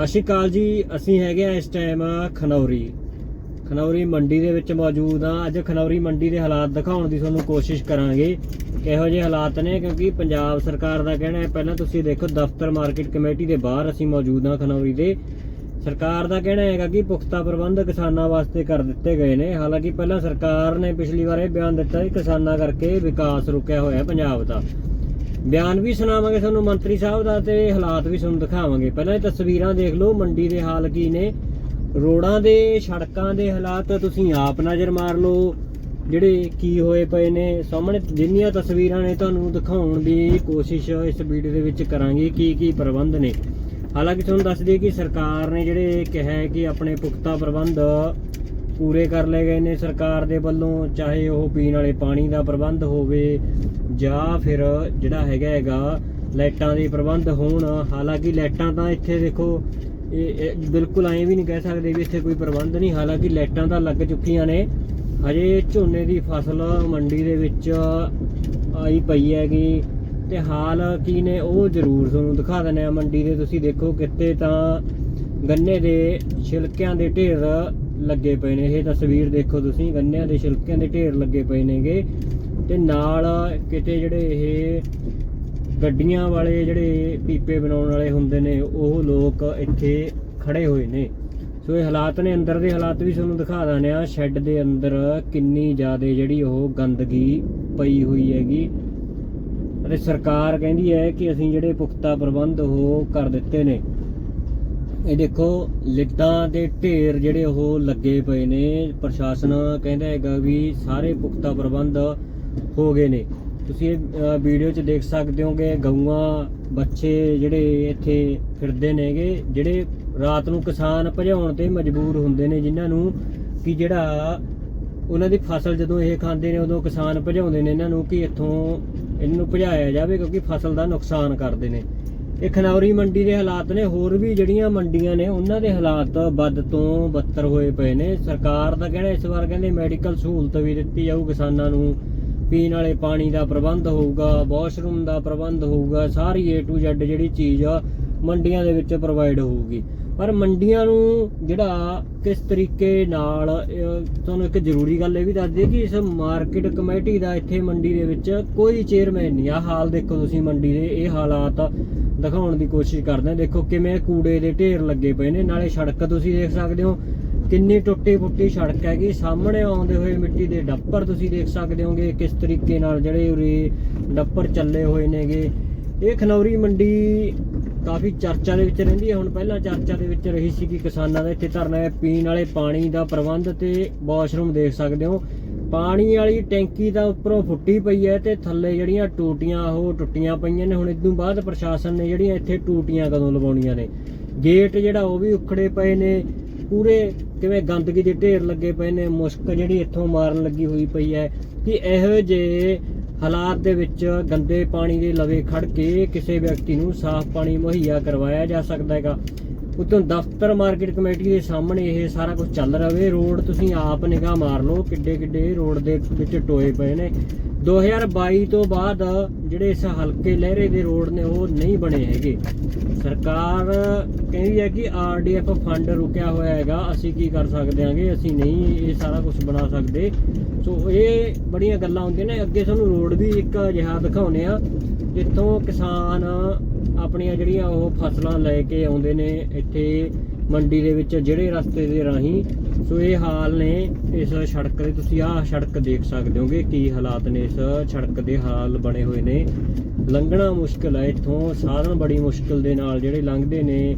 ਸਤਿ ਸ਼੍ਰੀ ਅਕਾਲ ਜੀ, ਅਸੀਂ ਹੈਗੇ ਆ ਇਸ ਟਾਈਮ ਖਨੌਰੀ। ਖਨੌਰੀ ਮੰਡੀ ਦੇ ਵਿੱਚ ਮੌਜੂਦ ਆ ਅੱਜ ਖਨੌਰੀ ਮੰਡੀ ਦੇ ਹਾਲਾਤ ਦਿਖਾਉਣ ਦੀ ਤੁਹਾਨੂੰ ਕੋਸ਼ਿਸ਼ ਕਰਾਂਗੇ। ਕਿਹੋ ਜਿਹੇ ਹਾਲਾਤ ਨੇ? ਕਿਉਂਕਿ ਪੰਜਾਬ ਸਰਕਾਰ ਦਾ ਕਹਿਣਾ ਹੈ, ਪਹਿਲਾਂ ਤੁਸੀਂ ਦੇਖੋ ਦਫ਼ਤਰ ਮਾਰਕੀਟ ਕਮੇਟੀ ਦੇ ਬਾਹਰ ਅਸੀਂ ਮੌਜੂਦ ਆ ਖਨੌਰੀ ਦੇ। ਸਰਕਾਰ ਦਾ ਕਹਿਣਾ ਹੈਗਾ ਕਿ ਪੁਖਤਾ ਪ੍ਰਬੰਧ ਕਿਸਾਨਾਂ ਵਾਸਤੇ ਕਰ ਦਿੱਤੇ ਗਏ ਨੇ। ਹਾਲਾਂਕਿ ਪਹਿਲਾਂ ਸਰਕਾਰ ਨੇ ਪਿਛਲੀ ਵਾਰ ਇਹ ਬਿਆਨ ਦਿੱਤਾ ਕਿ ਕਿਸਾਨਾਂ ਕਰਕੇ ਵਿਕਾਸ ਰੁਕਿਆ ਹੋਇਆ ਪੰਜਾਬ ਦਾ। ਬਿਆਨ ਵੀ ਸੁਣਾਵਾਂਗੇ ਤੁਹਾਨੂੰ ਮੰਤਰੀ ਸਾਹਿਬ ਦਾ ਤੇ ਹਾਲਾਤ ਵੀ ਤੁਹਾਨੂੰ ਦਿਖਾਵਾਂਗੇ। ਪਹਿਲਾਂ ਇਹ ਤਸਵੀਰਾਂ ਦੇਖ ਲਓ, ਮੰਡੀ ਦੇ ਹਾਲ ਕੀ ਨੇ। ਰੋਡਾਂ ਦੇ, ਸੜਕਾਂ ਦੇ ਹਾਲਾਤ ਤੁਸੀਂ ਆਪ ਨਜ਼ਰ ਮਾਰ ਲਓ। ਜਿਹੜੇ ਕੀ ਹੋਏ ਪਏ ਨੇ, ਸਾਹਮਣੇ ਜਿੰਨੀਆਂ ਤਸਵੀਰਾਂ ਨੇ ਤੁਹਾਨੂੰ ਦਿਖਾਉਣ ਦੀ ਕੋਸ਼ਿਸ਼ ਇਸ ਵੀਡੀਓ ਦੇ ਵਿੱਚ ਕਰਾਂਗੇ, ਕੀ ਕੀ ਪ੍ਰਬੰਧ ਨੇ। ਹਾਲਾਂਕਿ ਤੁਹਾਨੂੰ ਦੱਸ ਦਈਏ ਕਿ ਸਰਕਾਰ ਨੇ ਜਿਹੜੇ ਕਿਹਾ ਕਿ ਆਪਣੇ ਪੁਖਤਾ ਪ੍ਰਬੰਧ ਪੂਰੇ ਕਰ ਲਏ ਗਏ ਨੇ ਸਰਕਾਰ ਦੇ ਵੱਲੋਂ, ਚਾਹੇ ਉਹ ਪੀਣ ਵਾਲੇ ਪਾਣੀ ਦਾ ਪ੍ਰਬੰਧ ਹੋਵੇ ਜਾਂ ਫਿਰ ਜਿਹੜਾ ਹੈਗਾ ਹੈਗਾ ਲਾਈਟਾਂ ਦੇ ਪ੍ਰਬੰਧ ਹੋਣ। ਹਾਲਾਂਕਿ ਲਾਈਟਾਂ ਤਾਂ ਇੱਥੇ ਦੇਖੋ, ਇਹ ਬਿਲਕੁਲ ਐਂ ਵੀ ਨਹੀਂ ਕਹਿ ਸਕਦੇ ਵੀ ਇੱਥੇ ਕੋਈ ਪ੍ਰਬੰਧ ਨਹੀਂ। ਹਾਲਾਂਕਿ ਲਾਈਟਾਂ ਤਾਂ ਲੱਗ ਚੁੱਕੀਆਂ ਨੇ। ਹਜੇ ਝੋਨੇ ਦੀ ਫਸਲ ਮੰਡੀ ਦੇ ਵਿੱਚ ਆਈ ਪਈ ਹੈਗੀ। ਤੇ ਹਾਲ ਕੀ ਨੇ ਉਹ ਜ਼ਰੂਰ ਤੁਹਾਨੂੰ ਦਿਖਾ ਦਿੰਦੇ ਆ ਮੰਡੀ ਦੇ ਤੁਸੀਂ ਦੇਖੋ ਕਿਤੇ ਤਾਂ ਗੰਨੇ ਦੇ ਛਿਲਕਿਆਂ ਦੇ ਢੇਰ ਲੱਗੇ ਪਏ ਨੇ। ਇਹ ਤਸਵੀਰ ਦੇਖੋ ਤੁਸੀਂ, ਗੰਨਿਆਂ ਦੇ ਛਿਲਕਿਆਂ ਦੇ ਢੇਰ ਲੱਗੇ ਪਏ ਨੇਗੇ। ਤੇ ਨਾਲ ਕਿਤੇ ਜਿਹੜੇ ਇਹ ਗੱਡੀਆਂ ਵਾਲੇ ਜਿਹੜੇ ਪੀਪੇ ਬਣਾਉਣ ਵਾਲੇ ਹੁੰਦੇ ਨੇ, ਉਹ ਲੋਕ ਇੱਥੇ ਖੜੇ ਹੋਏ ਨੇ। ਸੋ ਇਹ ਹਾਲਾਤ ਨੇ, ਅੰਦਰ ਦੇ ਹਾਲਾਤ ਵੀ ਤੁਹਾਨੂੰ ਦਿਖਾ ਦਿੰਦੇ ਆ ਸ਼ੈੱਡ ਦੇ ਅੰਦਰ ਕਿੰਨੀ ਜ਼ਿਆਦਾ ਜਿਹੜੀ ਉਹ ਗੰਦਗੀ ਪਈ ਹੋਈ ਹੈਗੀ। ਅਤੇ ਸਰਕਾਰ ਕਹਿੰਦੀ ਹੈ ਕਿ ਅਸੀਂ ਜਿਹੜੇ ਪੁਖਤਾ ਪ੍ਰਬੰਧ ਉਹ ਕਰ ਦਿੱਤੇ ਨੇ। ਇਹ ਦੇਖੋ, ਲਿੱਟਾਂ ਦੇ ਢੇਰ ਜਿਹੜੇ ਉਹ ਲੱਗੇ ਪਏ ਨੇ। ਪ੍ਰਸ਼ਾਸਨ ਕਹਿੰਦਾ ਹੈਗਾ ਵੀ ਸਾਰੇ ਪੁਖਤਾ ਪ੍ਰਬੰਧ ਹੋ ਗਏ ਨੇ। ਤੁਸੀਂ ਇਹ ਵੀਡੀਓ 'ਚ ਦੇਖ ਸਕਦੇ ਹੋਗੇ, ਗਊਆਂ, ਬੱਚੇ ਜਿਹੜੇ ਇੱਥੇ ਫਿਰਦੇ ਨੇਗੇ, ਜਿਹੜੇ ਰਾਤ ਨੂੰ ਕਿਸਾਨ ਭਜਾਉਣ ਤੇ ਮਜਬੂਰ ਹੁੰਦੇ ਨੇ, ਜਿਨ੍ਹਾਂ ਨੂੰ ਕਿ ਜਿਹੜਾ ਉਹਨਾਂ ਦੀ ਫਸਲ ਜਦੋਂ ਇਹ ਖਾਂਦੇ ਨੇ, ਉਦੋਂ ਕਿਸਾਨ ਭਜਾਉਂਦੇ ਨੇ, ਇਹਨਾਂ ਨੂੰ ਕਿ ਇੱਥੋਂ ਇਹਨਾਂ ਨੂੰ ਭਜਾਇਆ ਜਾਵੇ, ਕਿਉਂਕਿ ਫਸਲ ਦਾ ਨੁਕਸਾਨ ਕਰਦੇ ਨੇ। ਇਹ ਖਨੌਰੀ ਮੰਡੀ ਦੇ ਹਾਲਾਤ ਨੇ, ਹੋਰ ਵੀ ਜਿਹੜੀਆਂ ਮੰਡੀਆਂ ਨੇ, ਉਹਨਾਂ ਦੇ ਹਾਲਾਤ ਵੱਧ ਤੋਂ ਬੱਤਰ ਹੋਏ ਪਏ ਨੇ। ਸਰਕਾਰ ਦਾ ਕਹਿਣਾ ਇਸ ਵਾਰ ਕਹਿੰਦੇ ਮੈਡੀਕਲ ਸਹੂਲਤ ਵੀ ਦਿੱਤੀ ਜਾਊ, ਕਿਸਾਨਾਂ ਨੂੰ ਪੀਣ ਵਾਲੇ ਪਾਣੀ ਦਾ ਪ੍ਰਬੰਧ ਹੋਊਗਾ, ਵਾਸ਼ਰੂਮ ਦਾ ਪ੍ਰਬੰਧ ਹੋਊਗਾ, ਸਾਰੀ A to Z ਜਿਹੜੀ ਚੀਜ਼ ਆ, ਮੰਡੀਆਂ ਦੇ ਵਿੱਚ ਪ੍ਰੋਵਾਈਡ ਹੋਊਗੀ। ਪਰ ਮੰਡੀਆਂ ਨੂੰ ਜਿਹੜਾ ਕਿਸ ਤਰੀਕੇ ਨਾਲ ਤੁਹਾਨੂੰ ਇੱਕ ਜ਼ਰੂਰੀ ਗੱਲ ਇਹ ਵੀ ਦੱਸ ਦਈਏ ਕਿ ਇਸ ਮਾਰਕੀਟ ਕਮੇਟੀ ਦਾ ਇੱਥੇ ਮੰਡੀ ਦੇ ਵਿੱਚ ਕੋਈ ਚੇਅਰਮੈਨ ਨਹੀਂ। ਆ ਹਾਲ ਦੇਖੋ ਤੁਸੀਂ ਮੰਡੀ ਦੇ, ਇਹ ਹਾਲਾਤ ਦਿਖਾਉਣ ਦੀ ਕੋਸ਼ਿਸ਼ ਕਰਦੇ ਹਾਂ ਦੇਖੋ ਕਿਵੇਂ ਕੂੜੇ ਦੇ ਢੇਰ ਲੱਗੇ ਪਏ ਨੇ। ਨਾਲੇ ਸੜਕ ਤੁਸੀਂ ਦੇਖ ਸਕਦੇ ਹੋ, ਕਿੰਨੀ ਟੁੱਟੀ ਫੁੱਟੀ ਸੜਕ ਹੈਗੀ। ਸਾਹਮਣੇ ਆਉਂਦੇ ਹੋਏ ਮਿੱਟੀ ਦੇ ਡੱਪਰ ਤੁਸੀਂ ਦੇਖ ਸਕਦੇ ਹੋਗੇ, ਕਿਸ ਤਰੀਕੇ ਨਾਲ ਜਿਹੜੇ ਉਰੇ ਡੱਪਰ ਚੱਲੇ ਹੋਏ ਨੇਗੇ। ਇਹ ਖਨੌਰੀ ਮੰਡੀ ਕਾਫੀ ਚਰਚਾ ਦੇ ਵਿੱਚ ਰਹਿੰਦੀ ਹੈ। ਹੁਣ ਪਹਿਲਾਂ ਚਰਚਾ ਦੇ ਵਿੱਚ ਰਹੀ ਸੀ ਕਿ ਕਿਸਾਨਾਂ ਦਾ। ਇੱਥੇ ਧਰਨਾ ਹੈ, ਪੀਣ ਵਾਲੇ ਪਾਣੀ ਦਾ ਪ੍ਰਬੰਧ ਤੇ ਵਾਸ਼ਰੂਮ ਦੇਖ ਸਕਦੇ ਹੋ। ਪਾਣੀ ਵਾਲੀ ਟੈਂਕੀ ਤਾਂ ਉੱਪਰੋਂ ਫੁੱਟੀ ਪਈ ਹੈ ਤੇ ਥੱਲੇ ਜਿਹੜੀਆਂ ਟੂਟੀਆਂ ਉਹ ਟੁੱਟੀਆਂ ਪਈਆਂ ਨੇ। ਹੁਣ ਇਦੋਂ ਬਾਅਦ ਪ੍ਰਸ਼ਾਸਨ ਨੇ ਜਿਹੜੀਆਂ ਇੱਥੇ ਟੂਟੀਆਂ ਕਦੋਂ ਲਵਾਉਣੀਆਂ ਨੇ? ਗੇਟ ਜਿਹੜਾ ਉਹ ਵੀ ਉਖੜੇ ਪਏ ਨੇ, ਪੂਰੇ ਕਿਵੇਂ ਗੰਦਗੀ ਦੇ ਢੇਰ ਲੱਗੇ ਪਏ ਨੇ, ਮੁਸ਼ਕ ਜਿਹੜੀ ਇੱਥੋਂ ਮਾਰਨ ਲੱਗੀ ਹੋਈ ਪਈ ਹੈ ਕਿ ਇਹੋ ਜਿਹੇ ਹਾਲਾਤ ਦੇ ਵਿੱਚ ਗੰਦੇ ਪਾਣੀ ਦੇ ਲਵੇ ਖੜ ਕੇ ਕਿਸੇ ਵਿਅਕਤੀ ਨੂੰ ਸਾਫ਼ ਪਾਣੀ ਮੁਹੱਈਆ ਕਰਵਾਇਆ ਜਾ ਸਕਦਾ ਹੈਗਾ। ਉਤੋਂ ਦਫ਼ਤਰ ਮਾਰਕੀਟ ਕਮੇਟੀ ਦੇ ਸਾਹਮਣੇ ਇਹ ਸਾਰਾ ਕੁਝ ਚੱਲ ਰਿਹਾ ਵੇ। ਰੋਡ ਤੁਸੀਂ ਆਪ ਨਿਗਾਹ ਮਾਰ ਲਓ ਕਿੱਡੇ ਕਿੱਡੇ ਰੋਡ ਦੇ ਵਿੱਚ ਟੋਏ ਪਏ ਨੇ। 2022 ਤੋਂ ਬਾਅਦ ਜਿਹੜੇ ਇਸ ਹਲਕੇ ਲਹਿਰੇ ਦੇ ਰੋਡ ਨੇ ਉਹ ਨਹੀਂ ਬਣੇ ਹੈਗੇ। ਸਰਕਾਰ ਕਹਿੰਦੀ ਹੈ ਕਿ ਆਰਡੀਐਫ ਫੰਡ ਰੁਕਿਆ ਹੋਇਆ ਹੈਗਾ, ਅਸੀਂ ਕੀ ਕਰ ਸਕਦੇ ਹਾਂਗੇ? ਅਸੀਂ ਨਹੀਂ ਇਹ ਸਾਰਾ ਕੁਝ ਬਣਾ ਸਕਦੇ। ਸੋ ਇਹ ਬੜੀਆਂ ਗੱਲਾਂ ਹੁੰਦੀਆਂ ਨੇ। ਅੱਗੇ ਸਾਨੂੰ ਰੋਡ ਵੀ ਇੱਕ ਅਜਿਹਾ ਦਿਖਾਉਨੇ ਆ ਜਿੱਥੋਂ ਕਿਸਾਨ ਆਪਣੀਆਂ ਜਿਹੜੀਆਂ ਉਹ ਫਸਲਾਂ ਲੈ ਕੇ ਆਉਂਦੇ ਨੇ ਇੱਥੇ ਮੰਡੀ ਦੇ ਵਿੱਚ, ਜਿਹੜੇ ਰਸਤੇ ਦੇ ਰਾਹੀਂ। ਸੋ ਇਹ ਹਾਲ ਨੇ ਇਸ ਸੜਕ ਦੇ। ਤੁਸੀਂ ਆਹ ਸੜਕ ਦੇਖ ਸਕਦੇ ਹੋਗੇ ਕੀ ਹਾਲਾਤ ਨੇ ਇਸ ਸੜਕ ਦੇ ਹਾਲ ਬਣੇ ਹੋਏ ਨੇ। ਲੰਘਣਾ ਮੁਸ਼ਕਲ ਹੈ, ਇੱਥੋਂ ਸਾਧਨ ਬੜੀ ਮੁਸ਼ਕਲ ਦੇ ਨਾਲ ਜਿਹੜੇ ਲੰਘਦੇ ਨੇ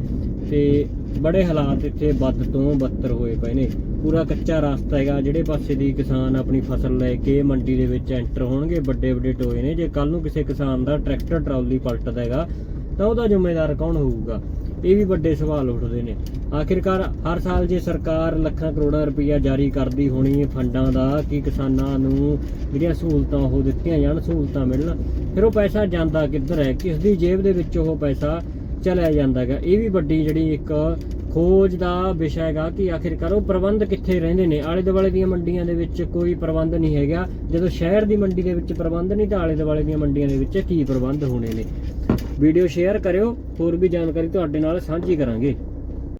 ਤੇ ਬੜੇ ਹਾਲਾਤ ਇੱਥੇ ਵੱਧ ਤੋਂ ਬੱਤਰ ਹੋਏ ਪਏ ਨੇ। ਪੂਰਾ ਕੱਚਾ ਰਸਤਾ ਹੈਗਾ, ਜਿਹੜੇ ਪਾਸੇ ਦੀ ਕਿਸਾਨ ਆਪਣੀ ਫਸਲ ਲੈ ਕੇ ਮੰਡੀ ਦੇ ਵਿੱਚ ਐਂਟਰ ਹੋਣਗੇ, ਵੱਡੇ ਵੱਡੇ ਟੋਏ ਨੇ। ਜੇ ਕੱਲ ਨੂੰ ਕਿਸੇ ਕਿਸਾਨ ਦਾ ਟਰੈਕਟਰ, ਟਰਾਲੀ ਪਲਟਦਾ ਹੈਗਾ, ਤਾਂ ਉਹਦਾ ਜ਼ਿੰਮੇਦਾਰ ਕੌਣ ਹੋਊਗਾ? ਇਹ ਵੀ ਵੱਡੇ ਸਵਾਲ ਉੱਠਦੇ ਨੇ। ਆਖਿਰਕਾਰ ਹਰ ਸਾਲ ਜੇ ਸਰਕਾਰ ਲੱਖਾਂ ਕਰੋੜਾਂ ਰੁਪਈਆ ਜਾਰੀ ਕਰਦੀ ਹੋਣੀ ਫੰਡਾਂ ਦਾ, ਕਿ ਕਿਸਾਨਾਂ ਨੂੰ ਜਿਹੜੀਆਂ ਸਹੂਲਤਾਂ ਉਹ ਦਿੱਤੀਆਂ ਜਾਣ, ਸਹੂਲਤਾਂ ਮਿਲਣ, ਫਿਰ ਉਹ ਪੈਸਾ ਜਾਂਦਾ ਕਿੱਧਰ ਹੈ? ਕਿਸ ਦੀ ਜੇਬ ਦੇ ਵਿੱਚ ਉਹ ਪੈਸਾ ਚਲਿਆ ਜਾਂਦਾ ਹੈਗਾ? ਇਹ ਵੀ ਵੱਡੀ ਜਿਹੜੀ ਇੱਕ ਖੋਜ ਦਾ ਵਿਸ਼ਾ ਹੈਗਾ ਕਿ ਆਖਿਰਕਾਰ ਉਹ ਪ੍ਰਬੰਧ ਕਿੱਥੇ ਰਹਿੰਦੇ ਨੇ? ਆਲੇ ਦੁਆਲੇ ਦੀਆਂ ਮੰਡੀਆਂ ਦੇ ਵਿੱਚ ਕੋਈ ਪ੍ਰਬੰਧ ਨਹੀਂ ਹੈਗਾ। ਜਦੋਂ ਸ਼ਹਿਰ ਦੀ ਮੰਡੀ ਦੇ ਵਿੱਚ ਪ੍ਰਬੰਧ ਨਹੀਂ, ਤਾਂ ਆਲੇ ਦੁਆਲੇ ਦੀਆਂ ਮੰਡੀਆਂ ਦੇ ਵਿੱਚ ਕੀ ਪ੍ਰਬੰਧ ਹੋਣੇ ਨੇ? ਵੀਡੀਓ ਸ਼ੇਅਰ ਕਰਿਓ ਹੋਰ ਵੀ ਜਾਣਕਾਰੀ ਤੁਹਾਡੇ ਨਾਲ ਸਾਂਝੀ ਕਰਾਂਗੇ।